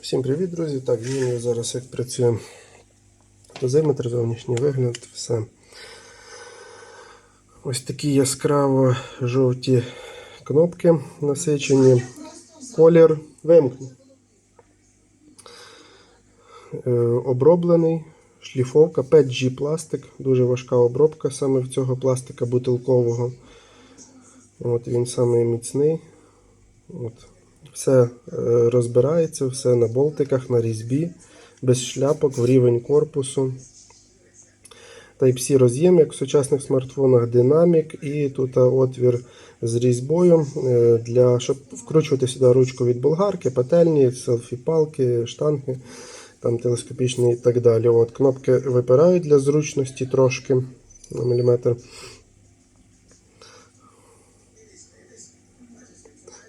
Всім привіт, друзі! Так, знімаю зараз як працює дозиметр, зовнішній вигляд, все. Ось такі яскраво жовті кнопки насичені. Колір вимкну. Е, оброблений, шліфовка, 5G пластик, дуже важка обробка саме в цього пластика бутилкового. От Він самий міцний. От. Все е, розбирається, все на болтиках, на різьбі, без шляпок, в рівень корпусу. Type-C роз'єм, як в сучасних смартфонах, динамік, і тут отвір з різьбою, е, для, щоб вкручувати сюди ручку від болгарки, пательні, селфі-палки, штанги, там телескопічні і так далі. От, Кнопки випирають для зручності трошки на міліметр.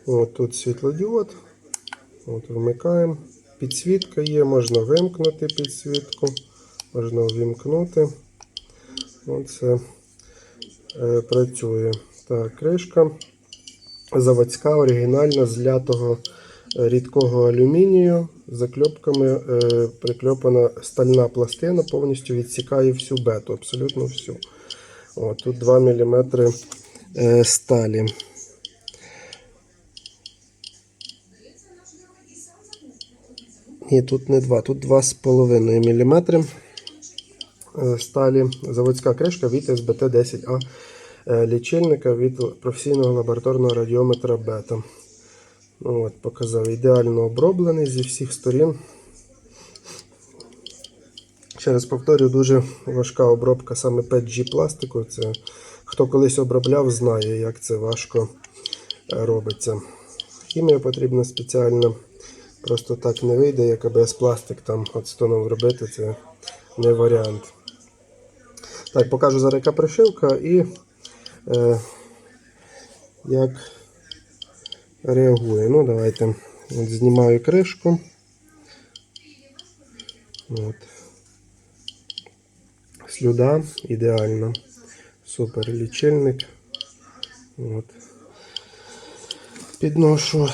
От тут світлодіод. От Вмикаємо. Підсвітка є, можна вимкнути підсвітку, можна увімкнути. Оце е, працює. Так, кришка заводська, оригінальна, з лятого е, рідкого алюмінію. Закльопками е, прикльопана стальна пластина, повністю відсікає всю бету, абсолютно всю. От, тут 2 мм е, сталі. Ні, тут не 2, тут 2,5 мм сталі. Заводська кришка від СБТ-10А е, лічильника від професійного лабораторного радіометра бета. Ну, от, Показав ідеально оброблений зі всіх сторін. Ще раз повторюю, дуже важка обробка саме 5G пластику. Це хто колись обробляв, знає, як це важко е, робиться. Хімія потрібна спеціальна. Просто так не вийде, як АБС пластик там от стоном робити, це не варіант. Так, покажу зараз яка пришивка і е, як реагує. Ну, давайте от знімаю кришку. От. Слюда ідеально. Супер лічильник. От. Підношу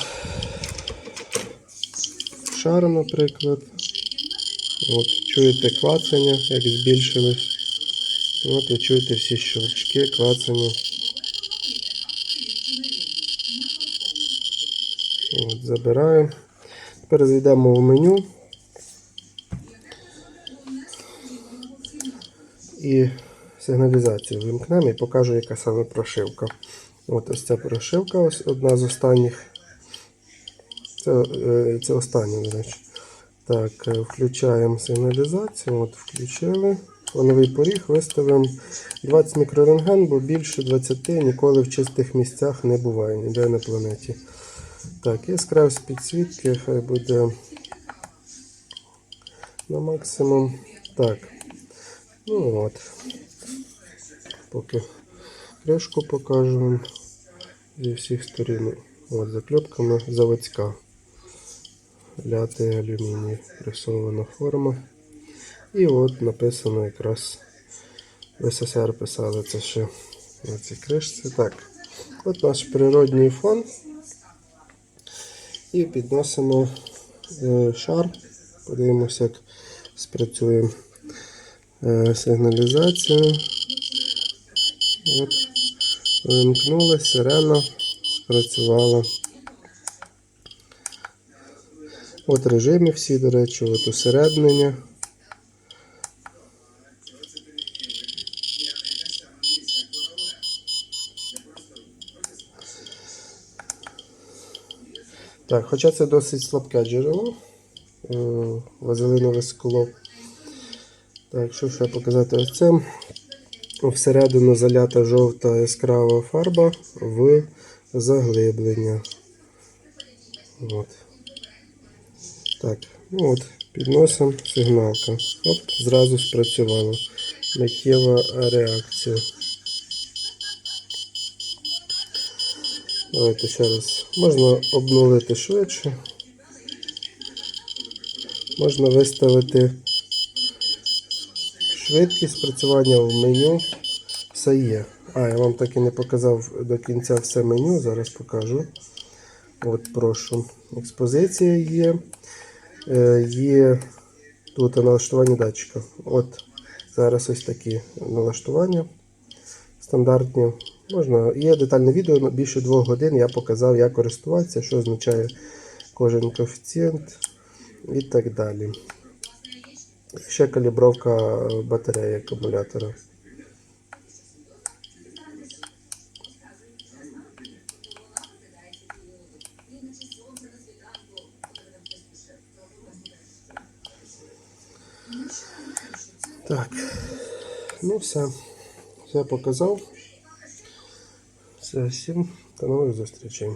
шар, наприклад. От, чуєте клацання, як збільшилось. От ви чуєте всі щелчки, клацання. От, Забираю. Тепер зайдемо в меню. І сигналізацію вимкнемо і покажу, яка саме прошивка. От ось ця прошивка, ось одна з останніх. Це, е, це остання, до речі. Так, е, включаємо сигналізацію. От, включили. Фоновий поріг виставимо 20 мікрорентген, бо більше 20 ніколи в чистих місцях не буває ніде на планеті. Так, яскравість підсвітки, хай буде на максимум. Так. Ну от. Поки кришку покажу вам зі всіх сторін. От, закльопками заводська. Лятий алюміній, пресована форма. І от написано якраз в СССР писали це ще на цій кришці. Так, от наш природній фон. І підносимо е, шар. Подивимося, як спрацює е, сигналізація. От, вимкнули, сирена спрацювала. От режими всі, до речі, от усереднення. Так, хоча це досить слабке джерело, е, вазелинове скло. Так, що ще показати ось це? Всередину залята жовта яскрава фарба в заглиблення. От. Так, ну от, підносимо сигналка. Оп, зразу спрацювало. Миттєва реакція. Давайте ще раз. Можна обнулити швидше. Можна виставити швидкість спрацювання в меню. Все є. А, я вам так і не показав до кінця все меню, зараз покажу. От, прошу. Експозиція є. Е, Є тут налаштування датчика. От зараз ось такі налаштування стандартні. Можна, є детальне відео більше двох годин. Я показав, як користуватися, що означає кожен коефіцієнт і так далі. Ще калібровка батареї акумулятора. Так, ну все. Все показав. Все, всім до нових зустрічей.